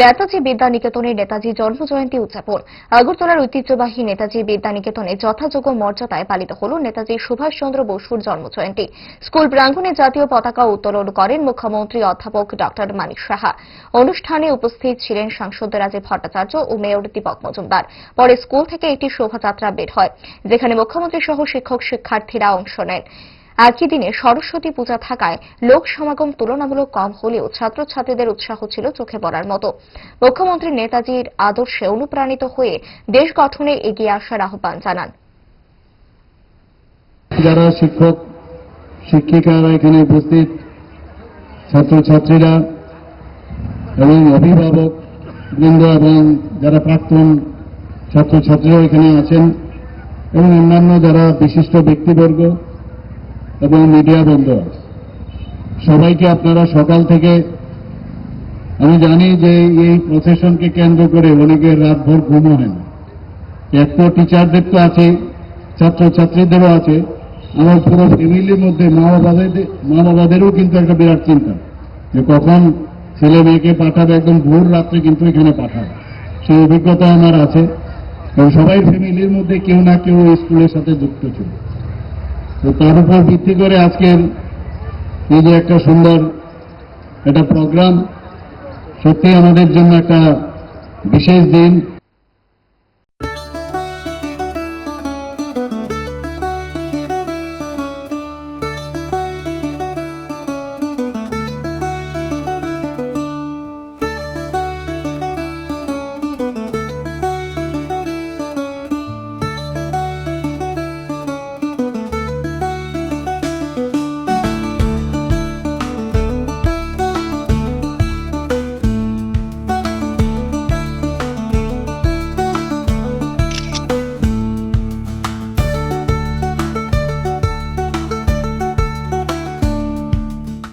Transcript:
নেতাজি বিদ্যা নিকেতনে নেতাজি জন্ম জয়ন্তী উদযাপন। আগরতলার ঐতিহ্যবাহী নেতাজি বিদ্যা নিকেতনে যথাযোগ্য মর্যাদায় পালিত হল নেতাজি সুভাষচন্দ্র বসুর জন্ম জয়ন্তী স্কুল প্রাঙ্গণে জাতীয় পতাকা উত্তোলন করেন মুখ্যমন্ত্রী অধ্যাপক ড মানিক সাহা। অনুষ্ঠানে উপস্থিত ছিলেন সাংসদ রাজীব ভট্টাচার্য ও মেয়র দীপক মজুমদার। পরে স্কুল থেকে একটি শোভাযাত্রা বের হয়, যেখানে মুখ্যমন্ত্রী সহ শিক্ষক শিক্ষার্থীরা অংশ নেন। একই দিনে সরস্বতী পূজা থাকায় লোক সমাগম তুলনামূলক কম হলেও ছাত্রছাত্রীদের উৎসাহ ছিল চোখে পড়ার মতো। মুখ্যমন্ত্রী নেতাজির আদর্শে অনুপ্রাণিত হয়ে দেশ গঠনে এগিয়ে আসার আহ্বান জানান। যারা শিক্ষক, শিক্ষিকারা এখানে উপস্থিত, ছাত্রছাত্রীরা এবং অভিভাবক বৃন্দ এবং যারা প্রাক্তন ছাত্রছাত্রীরা এখানে আছেন এবং অন্যান্য যারা বিশিষ্ট ব্যক্তিবর্গ এবং মিডিয়া বন্ধু সবাইকে আপনারা সকাল থেকে, আমি জানি যে এই প্রসেশনকে কেন্দ্র করে অনেকের রাতভর ঘুমও হয় না। এক তো টিচারদের তো আছে ছাত্রছাত্রীদেরও আছে আমার পুরো ফ্যামিলির মধ্যে মা বাবাদের মা বাবাদেরও কিন্তু একটা বিরাট চিন্তা, যে কখন ছেলে মেয়েকে পাঠাবে, একদম ভোর রাত্রে কিন্তু এখানে পাঠাবে। সেই অভিজ্ঞতা আমার আছে, এবং সবাই ফ্যামিলির মধ্যে কেউ না কেউ স্কুলের সাথে যুক্ত ছিল। তার উপর ভিত্তি করে আজকের এই যে একটা সুন্দর একটা প্রোগ্রাম সত্যি আমাদের জন্য একটা বিশেষ দিন।